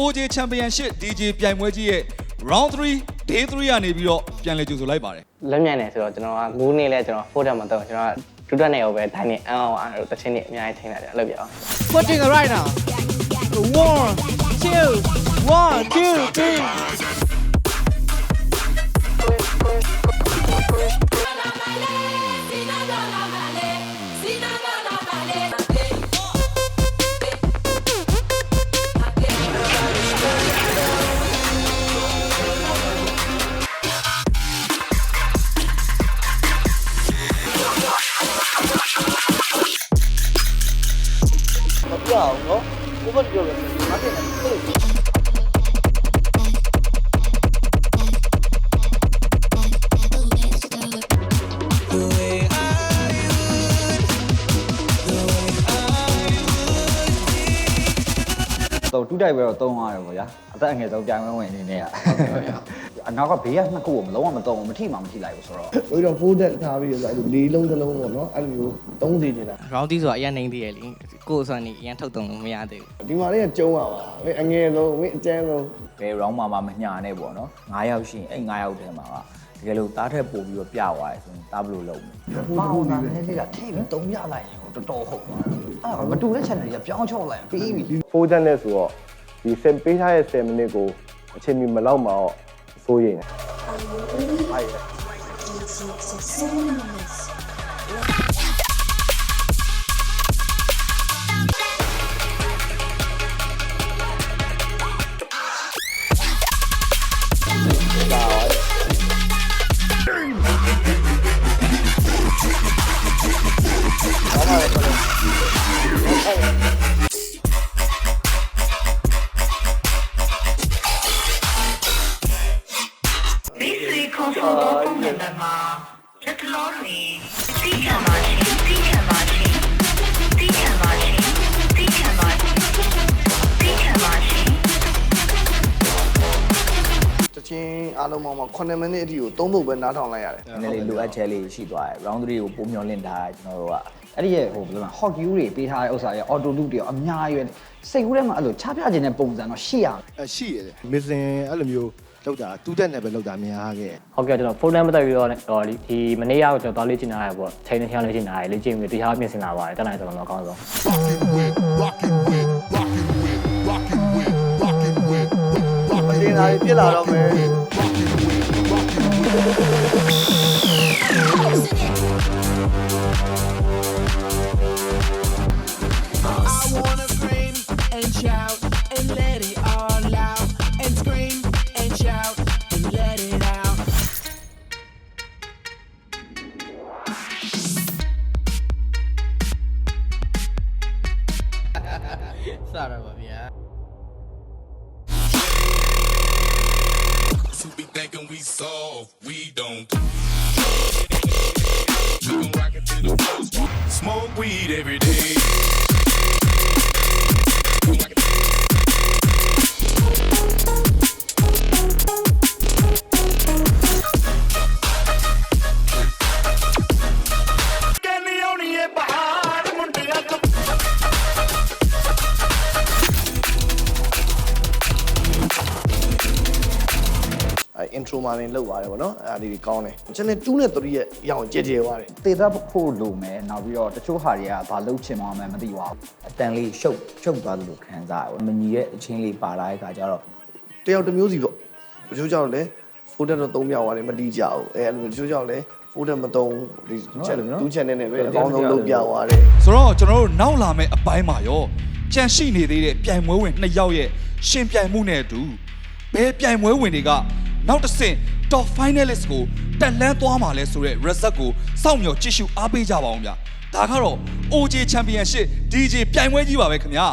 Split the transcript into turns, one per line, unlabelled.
OJ Championship DJ ပြိုင်ပွဲကြီးရဲ့ round 3 day 3ကနေပြီးတော့ပြန်လည်ကြိုဆိုလိုက်ပါတယ်
လက်မြန်တယ်ဆိုတော့ကျွန်တော်ကငူးနေလဲကျွန်တော် folder မှာတော့ကျွန်တော်ကဒုတက်နေရောပဲဒါနဲ့အန်အောင်အဲ့လိုတစ်ချင်းနေအများကြီးထိနေတာတယ်အဲ့လိုပြ
အောင် Putting right now 1 2 1 2 3 나온 거? 5번 지역에서 4개
남았어요. တူးတိုက်ပဲတော့သုံးရတယ်ပေါ့ဗျာအသက်အငယ်ဆုံးပြိုင်ပွဲဝင်အနေနဲ့ကအနောက်ကဘေးကနှစ်ခုကိုမလုံးဝမသုံးဘူးမထိမှမထိလိုက်ဘူးဆိုတော့
ဘယ်တော့ဖိုးတက်ထားပြီးတော့အဲ့လိုလေးလုံးတစ်လုံးပေါ့နော်အဲ့လိုမျိုးသုံးစီနေတာ
ရောင်းတီးဆိုတာအရင်နေသေးတယ်လေကိုယ်ဆိုနေအရင်ထုတ်တုံလို့မရသေးဘူး
ဒီမှာလေးကကျုံးရပါမင်းအငယ်ဆုံးမင်းအကျန်းဆုံး
ဘယ် round မှာမှမညာနဲ့ပေါ့နော်9ယောက်ရှိရင်အဲ့9ယောက်ထဲမှာက တကယ်လို့တားထက်ပို့ပြီးတော့ပြသွားတယ်ဆိုရင်တားဘလို့လုံးမလဲပေါ့အောင်တာနည်းနည်းလေးကထိပြီးသုံးရလိုက်ရင်တော်တော်ဟုတ်ပါအဲ့ဒါမတူတဲ့ channel ကြီးကပြောင်းချော့လိုက်ပြီးပြီ
ဖိုးတက်နဲ့ဆိုတော့ဒီစင်ပေးထားတဲ့10မိနစ်ကိုအချိန်မီမလောက်မှတော့စိုးရိမ်တယ်အဲ့ဒါ
ဆွေခေါ်ဆိုသောပုံစံနံမှာလက်တလုံးတွင်တိခံပါခြင်းတိခံပါခြင်းတိခံပါခြင်းတိခံပါခြင်းတိခံပါခြင်း
တချင်းအားလုံးပေါင်းမှာ9မိနစ်အထိကို3ပုတ်ပဲနားထောင်လိုက်ရတယ်
နည်းနည်းလေးလိုအပ်ချက်လေးရှိသွားတယ် round 3ကိုပုံမျောလင့်ထားကျွန်တော်တို့ကအဲ့ဒီရဲ့ဟိုဘယ်လိုလဲ hot view တွေပေးထားတဲ့ဥစ္စာရဲ့ auto loop တွေရောအများကြီးပဲစိတ်ကူးထဲမှာအဲ့လိုချပြခြင်းတဲ့ပုံစံတော့ရှိရမယ်
အရှိရတယ်မစ်စင်အဲ့လိုမျိုး လောက်တာတူးတက်နေပဲလောက်တာများခဲ့
ဟုတ်ကဲ့ကျွန်တော်ဖုန်းနံပါတ်ပြီးတော့တော့ဒီမနေ့ရောက်ကျွန်တော်သွားလေ့ကျင့်လာရပေါ့ချိန်နဲ့ချောင်းလေ့ကျင့်လာရလေ့ကျင့်ပြီးတရားပြင်ဆင်လာပါတယ်တက်နိုင်တော့တော့အကောင်းဆုံး
မတင်တာတွေပြစ်လာတော့မယ်
Sararım
ya. be thinking we we don't. It. Smoke weed every day.
Intro မှာနေလောက်သွားတယ်ပေါ့နော်။အဲ့ဒါလေးတွေကောင်းတယ်။ကျွန်တော်2နဲ့3ရဲ့ရအောင်ကြဲကြဲသွားတယ်
တေသက်ဖို့လိုမယ်နောက်ပြီးတော့တချို့ဟာတွေကဘာလုပ်ချင်မှန်းမသိပါဘူးအတန်လေးရှုပ်ရှုပ်သွားသလိုခံစားရဘူးမညီရဲ့အချင်းလေးပါလာတဲ့ခါကျတော့။
တယောက်တစ်မျိုးစီပေါ့။တချို့ကြောင့်လည်းဖိုးတက်တော့3မြောက်သွားတယ်မတီးကြဘူး။အဲအဲ့လိုတချို့ကြောင့်လည်းဖိုးတက်မတုံးဒီ channel 2 channel နဲ့ပဲအကောင်းဆုံးလုပ်ပြသွားတယ်။
ဆိုတော့ကျွန်တော်တို့နောက်လာမယ့်အပိုင်းမှာရောကြန့်ရှိနေသေးတဲ့ပြိုင်ပွဲဝင်နှစ်ယောက်ရဲ့ရှင်ပြိုင်မှုနဲ့အတူဘယ်ပြိုင်ပွဲဝင်တွေက နောက်တစ်ဆင့် top finalist ကိုတက်လန်းသွားမှာလဲဆိုတဲ့ result ကိုစောင့်မျှော်ကြည့်ရှုအားပေးကြပါအောင်ဗျာဒါကတော့ OJ Championship DJ ပြိုင်ပွဲကြီးပါပဲခင်ဗျာ